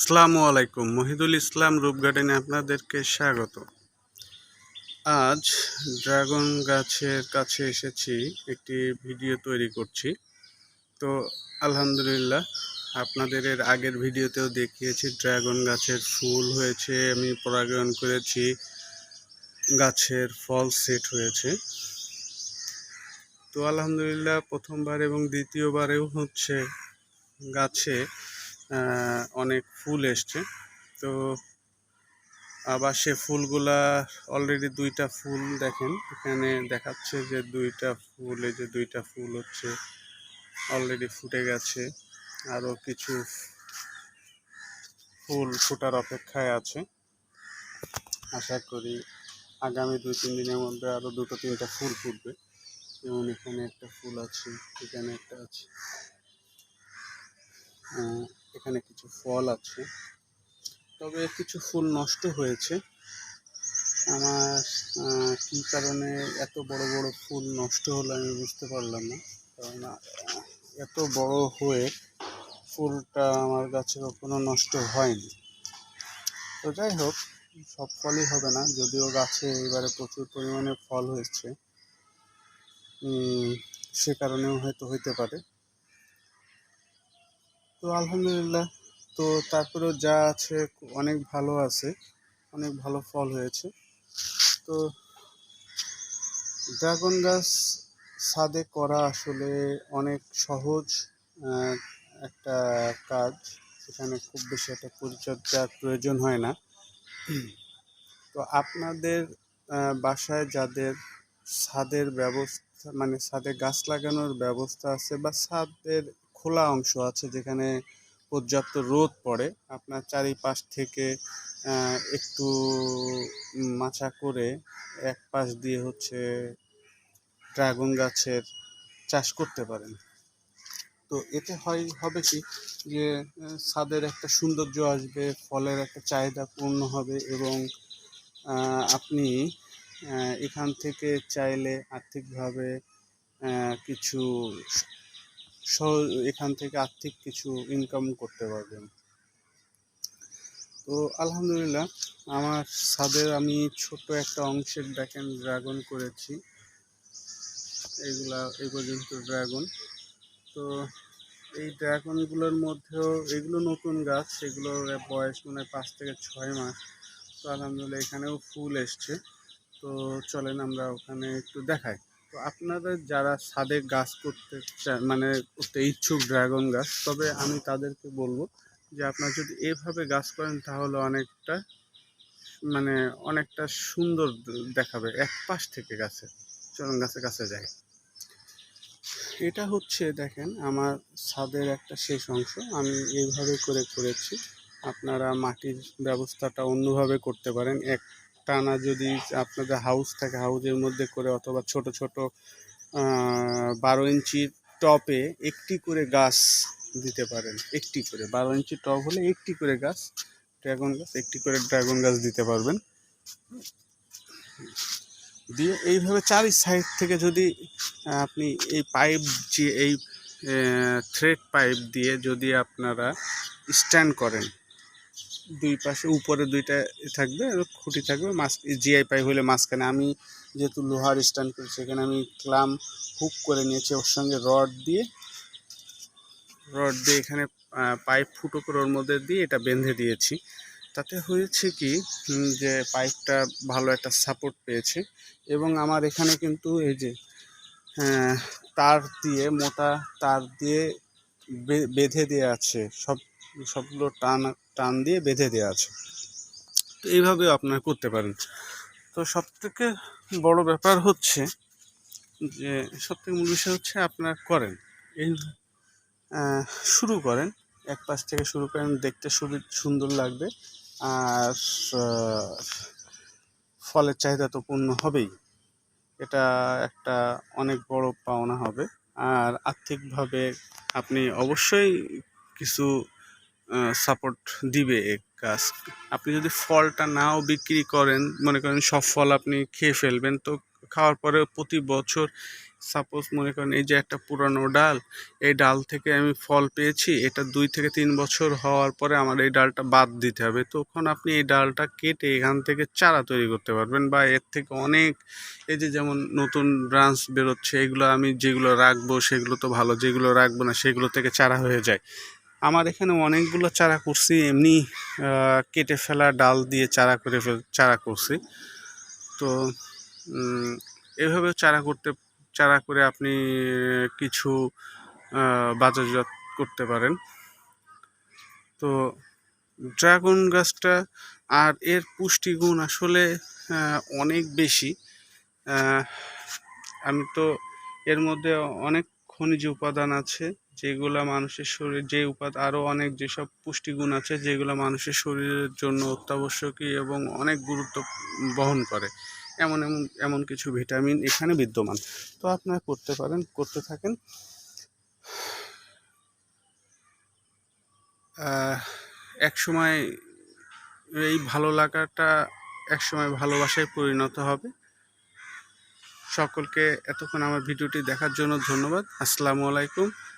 আসসালামু আলাইকুম। মহিদুল ইসলাম রূপ গার্ডেনে আপনাদেরকে স্বাগত। আজ ড্রাগন গাছের কাছে এসেছি, একটি ভিডিও তৈরি করছি। তো আলহামদুলিল্লাহ, আপনাদের এর আগের ভিডিওতেও দেখিয়েছি, ড্রাগন গাছের ফুল হয়েছে, আমি পরাগায়ন করেছি, গাছের ফল সেট হয়েছে। তো আলহামদুলিল্লাহ, প্রথমবার এবং দ্বিতীয়বারেও হচ্ছে গাছে অনেক ফুল এসছে। তো আবার সে ফুলগুলা অলরেডি দুইটা ফুল দেখেন, এখানে দেখাচ্ছে যে দুইটা ফুল যে দুইটা ফুল হচ্ছে অলরেডি ফুটে গেছে। আরও কিছু ফুল ফোটার অপেক্ষায় আছে। আশা করি আগামী দুই, তিন দিনের মধ্যে আরও দুটো, তিনটা ফুল ফুটবে। যেমন এখানে একটা ফুল আছে, এখানে একটা আছে। এখানে কিছু ফল আছে। তবে কিছু ফুল নষ্ট হয়েছে। আমার কী কারণে এত বড় বড় ফুল নষ্ট হলো আমি বুঝতে পারলাম না। কারণ এত বড় হয়ে ফুলটা আমার গাছে কখনো নষ্ট হয়নি। তো যাই হোক, সব ফলই হবে না। যদিও গাছে এবারে প্রচুর পরিমাণে ফল হয়েছে। সে কারণেও হয়তো হইতে পারে। তো আলহামদুলিল্লাহ। তো তারপরেও যা আছে অনেক ভালো আছে, অনেক ভালো ফল হয়েছে। তো ড্রাগন গাছ ছাদে করা আসলে অনেক সহজ একটা কাজ। সেখানে খুব বেশি একটা পরিচর্যার প্রয়োজন হয় না। তো আপনাদের বাসায় যাদের ছাদের ব্যবস্থা মানে ছাদে গাছ লাগানোর ব্যবস্থা আছে বা ছাদের খোলা অংশ আছে যেখানে পর্যাপ্ত রোদ পড়ে। আপনার চারিপাশ থেকে একটু মাচা করে এক পাশ দিয়ে হচ্ছে ড্রাগন গাছের চাষ করতে পারেন। তো এতে হয়, হবে কি যে ছাদের একটা সৌন্দর্য আসবে, ফলের একটা চাহিদা পূর্ণ হবে এবং আপনি এখান থেকে চাইলে আর্থিকভাবে কিছু এখান থেকে আর্থিক কিছু ইনকাম করতে পারবেন। তো আলহামদুলিল্লাহ, আমার ছাদের আমি ছোট একটা অংশের দেখেন ড্রাগন করেছি। এগুলা এই পর্যন্ত ড্রাগন তো এই ড্রাগনগুলোর মধ্যেও, এগুলো নতুন গাছ সেগুলোর বয়স মনে হয় পাঁচ থেকে ছয় মাস। তো আলহামদুলিল্লাহ এখানেও ফুল এসছে। তো চলেন আমরা ওখানে একটু দেখাই। তো আপনাদের যারা ছাদে গাছ করতে মানে করতে ইচ্ছুক ড্রাগন গাছ, তবে আমি তাদেরকে বলব যে আপনারা যদি এভাবে গাছ করেন তাহলে অনেকটা মানে অনেকটা সুন্দর দেখাবে এক পাশ থেকে গাছে চলুন গাছের কাছে যাই এটা হচ্ছে দেখেন আমার ছাদের একটা শেষ অংশ, আমি এইভাবে করে করেছি। আপনারা মাটির ব্যবস্থাটা অন্যভাবে করতে পারেন, এক টানা যদি আপনাদের হাউস থাকে হাউসের মধ্যে করে অথবা ছোট ছোট বারো ইঞ্চির টপে একটি করে গাছ দিতে পারেন। একটি করে, বারো ইঞ্চি টপ হলে একটি করে গাছ ড্রাগন গাছ, একটি করে ড্রাগন গাছ দিতে পারবেন। দিয়ে এইভাবে চারি সাইড থেকে যদি আপনি এই পাইপ যে এই থ্রেড পাইপ দিয়ে যদি আপনারা স্ট্যান্ড করেন দুই পাশে, উপরে দুইটা থাকবে খুঁটি থাকবে মাছ জিআই পাইপ হলে মাঝখানে আমি যেহেতু লোহার স্ট্যান্ড করি, সেখানে আমি ক্লাম হুক করে নিয়েছি ওর সঙ্গে রড দিয়ে। রড দিয়ে এখানে পাইপ ফুটো করে ওর মধ্যে দিয়ে এটা বেঁধে দিয়েছি। তাতে হয়েছে কি যে পাইপটা ভালো একটা সাপোর্ট পেয়েছে এবং আমার এখানে কিন্তু এই যে তার দিয়ে, মোটা তার দিয়ে বেঁধে দেওয়া আছে সব সবগুলো টান টান দিয়ে বেঁধে দেওয়া আছে। তো এইভাবেও আপনারা করতে পারেন। তো সব থেকে বড় ব্যাপার হচ্ছে যে সব থেকে মূল বিষয় হচ্ছে আপনারা করেন। এই শুরু করেন, এক পাশ থেকে শুরু করেন, দেখতে সুন্দর লাগবে। আর ফলের চাহিদা তো পূর্ণ হবেই। এটা একটা অনেক বড় পাওনা হবে। আর আর্থিকভাবে আপনি অবশ্যই কিছু সাপোর্ট দিবে গাছ আপনি যদি ফলটা নাও বিক্রি করেন, মনে করেন সব ফল আপনি খেয়ে ফেলবেন, তো খাওয়ার পরে প্রতি বছর সাপোজ মনে করেন এই যে একটা পুরানো ডাল, এই ডাল থেকে আমি ফল পেয়েছি, এটা দুই থেকে তিন বছর হওয়ার পরে আমার এই ডালটা বাদ দিতে হবে। তখন আপনি এই ডালটা কেটে এখান থেকে চারা তৈরি করতে পারবেন বা এর থেকে অনেক এই যে যেমন নতুন ব্রাঞ্চ বেরোচ্ছে, এগুলো আমি যেগুলো রাখব সেগুলো তো ভালো, যেগুলো রাখব না সেগুলো থেকে চারা হয়ে যায়। আমার এখানে অনেকগুলো চারা করছি, এমনি কেটে ফেলা ডাল দিয়ে চারা করে ফেল, চারা করছি। তো এভাবে চারা করতে, চারা করে আপনি কিছু বাজারজাত করতে পারেন। তো, ড্রাগন গাছটা আর এর পুষ্টিগুণ আসলে অনেক বেশি। আমি তো এর মধ্যে অনেক খনিজ উপাদান আছে। যেগুলা মানুষের শরীর, যে উপাদান আরও অনেক যেসব পুষ্টিগুণ আছে, যেগুলো মানুষের শরীরের জন্য অত্যাবশ্যকীয় এবং অনেক গুরুত্ব বহন করে। এমন এমন এমন কিছু ভিটামিন এখানে বিদ্যমান। তো আপনারা করতে পারেন, করতে থাকেন। এক সময় এই ভালো লাগাটা এক সময় ভালোবাসায় পরিণত হবে। সকলকে এতক্ষণ আমার ভিডিওটি দেখার জন্য ধন্যবাদ। আসসালামু আলাইকুম।